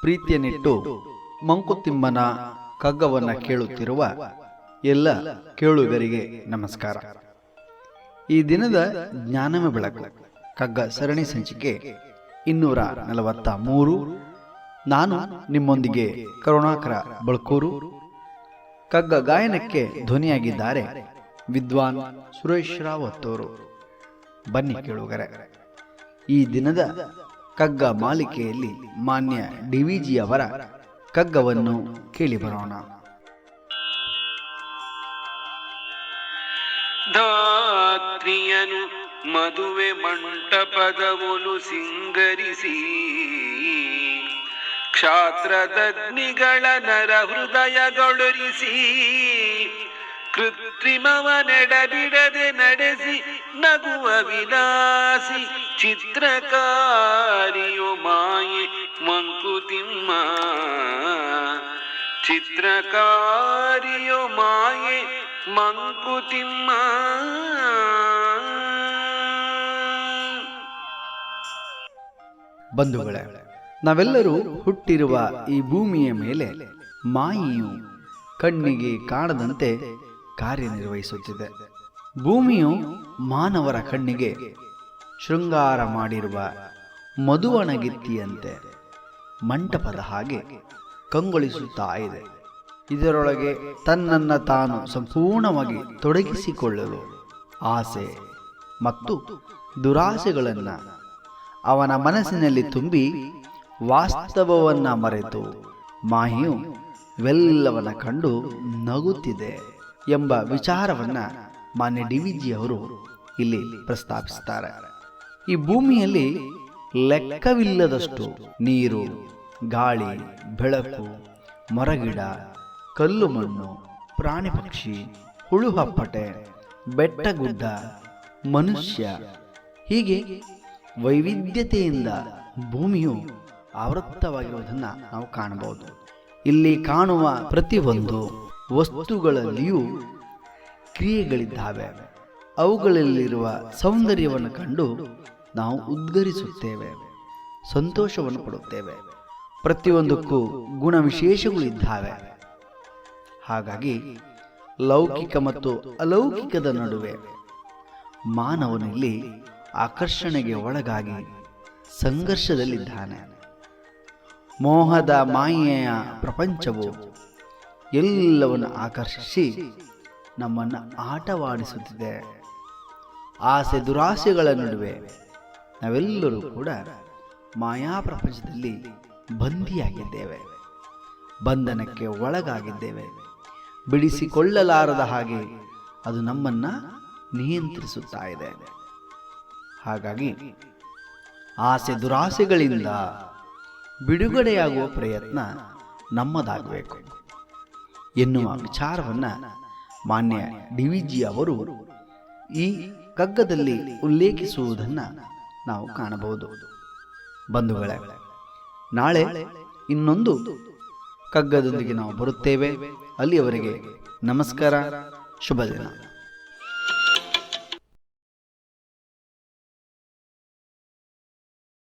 ಪ್ರೀತಿಯನ್ನಿಟ್ಟು ಮಂಕುತಿಮ್ಮನ ಕಗ್ಗವನ್ನು ಕೇಳುತ್ತಿರುವ ಎಲ್ಲ ಕೇಳುಗರಿಗೆ ನಮಸ್ಕಾರ. ಈ ದಿನದ ಜ್ಞಾನಮ ಬೆಳಕು ಕಗ್ಗ ಸರಣಿ ಸಂಚಿಕೆ ಇನ್ನೂರ ನಲವತ್ತ ಮೂರು ನಾನು ನಿಮ್ಮೊಂದಿಗೆ ಕರುಣಾಕರ ಬಳ್ಕೂರು. ಕಗ್ಗ ಗಾಯನಕ್ಕೆ ಧ್ವನಿಯಾಗಿದ್ದಾರೆ ವಿದ್ವಾನ್ ಸುರೇಶ್ ರಾವತ್ತೋರು. ಬನ್ನಿ ಕೇಳುಗರೆ. ಈ ದಿನದ ಕಗ್ಗ ಮಾಲಿಕೆಯಲ್ಲಿ ಮಾನ್ಯ ಡಿವಿಜಿ ಅವರ ಕಗ್ಗವನ್ನು ಕೇಳಿ ಬರೋಣ. ಧಾತ್ರಿಯನು ಮದುವೆ ಮಂಟಪದವನು ಸಿಂಗರಿಸಿ, ಕ್ಷಾತ್ರದಗ್ನಿಗಳ ನರ ಹೃದಯಗಳೊರಿಸಿ ಕೃತ್ರಿಮವ ನಡಬಿಡದೆ ನಡೆಸಿ ನಗುವ ವಿಲಾಸಿ ಚಿತ್ರಕಾರಿಯು ಮಾಯೆ ಮಂಕುತಿಮ್ಮ ಚಿತ್ರಕಾರಿಯು ಮಾಯೆ ಮಂಕುತಿಮ್ಮ ಬಂಧುಗಳ, ನಾವೆಲ್ಲರೂ ಹುಟ್ಟಿರುವ ಈ ಭೂಮಿಯ ಮೇಲೆ ಮಾಯಿಯು ಕಣ್ಣಿಗೆ ಕಾಣದಂತೆ ಕಾರ್ಯನಿರ್ವಹಿಸುತ್ತಿದೆ. ಭೂಮಿಯು ಮಾನವರ ಕಣ್ಣಿಗೆ ಶೃಂಗಾರ ಮಾಡಿರುವ ಮಧುವಣಗಿತ್ತಿಯಂತೆ ಮಂಟಪದ ಹಾಗೆ ಕಂಗೊಳಿಸುತ್ತಾ ಇದೆ. ಇದರೊಳಗೆ ತನ್ನನ್ನ ತಾನು ಸಂಪೂರ್ಣವಾಗಿ ತೊಡಗಿಸಿಕೊಳ್ಳಲು ಆಸೆ ಮತ್ತು ದುರಾಸೆಗಳನ್ನು ಅವನ ಮನಸ್ಸಿನಲ್ಲಿ ತುಂಬಿ ವಾಸ್ತವವನ್ನ ಮರೆತು ಮಾಹಿಯು ವೆಲ್ಲವನ ಕಂಡು ನಗುತ್ತಿದೆ ಎಂಬ ವಿಚಾರವನ್ನ ಮಾನ್ಯ ಡಿ ವಿ ಅವರು ಇಲ್ಲಿ ಪ್ರಸ್ತಾಪಿಸುತ್ತಾರೆ. ಈ ಭೂಮಿಯಲ್ಲಿ ಲೆಕ್ಕವಿಲ್ಲದಷ್ಟು ನೀರು, ಗಾಳಿ, ಬೆಳಕು, ಮರಗಿಡ ಕಲ್ಲು ಮಣ್ಣು ಪ್ರಾಣಿ ಪಕ್ಷಿ ಹುಳು ಹಪ್ಪಟೆ ಬೆಟ್ಟಗುಡ್ಡ, ಮನುಷ್ಯ, ಹೀಗೆ ವೈವಿಧ್ಯತೆಯಿಂದ ಭೂಮಿಯು ಆವೃತ್ತವಾಗಿರುವುದನ್ನು ನಾವು ಕಾಣಬಹುದು. ಇಲ್ಲಿ ಕಾಣುವ ಪ್ರತಿಯೊಂದು ವಸ್ತುಗಳಲ್ಲಿಯೂ ಕ್ರಿಯೆಗಳಿದ್ದಾವೆ. ಅವುಗಳಲ್ಲಿರುವ ಸೌಂದರ್ಯವನ್ನು ಕಂಡು ನಾವು ಉದ್ಗರಿಸುತ್ತೇವೆ, ಸಂತೋಷವನ್ನು ಪಡುತ್ತೇವೆ ಪ್ರತಿಯೊಂದಕ್ಕೂ ಗುಣವಿಶೇಷಗಳಿದ್ದಾವೆ ಹಾಗಾಗಿ ಲೌಕಿಕ ಮತ್ತು ಅಲೌಕಿಕದ ನಡುವೆ ಮಾನವನಲ್ಲಿ ಆಕರ್ಷಣೆಗೆ ಒಳಗಾಗಿ ಸಂಘರ್ಷದಲ್ಲಿದ್ದಾನೆ. ಮೋಹದ ಮಾಯೆಯ ಪ್ರಪಂಚವು ಎಲ್ಲವನ್ನು ಆಕರ್ಷಿಸಿ ನಮ್ಮನ್ನು ಆಟವಾಡಿಸುತ್ತಿದೆ. ಆಸೆ ದುರಾಸೆಗಳ ನಡುವೆ ನಾವೆಲ್ಲರೂ ಕೂಡ ಮಾಯಾ ಪ್ರಪಂಚದಲ್ಲಿ ಬಂದಿಯಾಗಿದ್ದೇವೆ. ಬಂಧನಕ್ಕೆ ಒಳಗಾಗಿದ್ದೇವೆ. ಬಿಡಿಸಿಕೊಳ್ಳಲಾರದ ಹಾಗೆ ಅದು ನಮ್ಮನ್ನು ನಿಯಂತ್ರಿಸುತ್ತಾ ಇದೆ. ಹಾಗಾಗಿ ಆಸೆ ದುರಾಸೆಗಳಿಂದ ಬಿಡುಗಡೆಯಾಗುವ ಪ್ರಯತ್ನ ನಮ್ಮದಾಗಬೇಕು. ಎನ್ನುವ ವಿಚಾರವನ್ನು ಮಾನ್ಯ ಡಿವಿಜಿ ಅವರು ಈ ಕಗ್ಗದಲ್ಲಿ ಉಲ್ಲೇಖಿಸುವುದನ್ನು ನಾವು ಕಾಣಬಹುದು. ಬಂಧುಗಳೇ, ನಾಳೆ ಇನ್ನೊಂದು ಕಗ್ಗದೊಂದಿಗೆ ನಾವು ಬರುತ್ತೇವೆ. ಅಲ್ಲಿಯವರೆಗೆ ನಮಸ್ಕಾರ, ಶುಭ ದಿನ.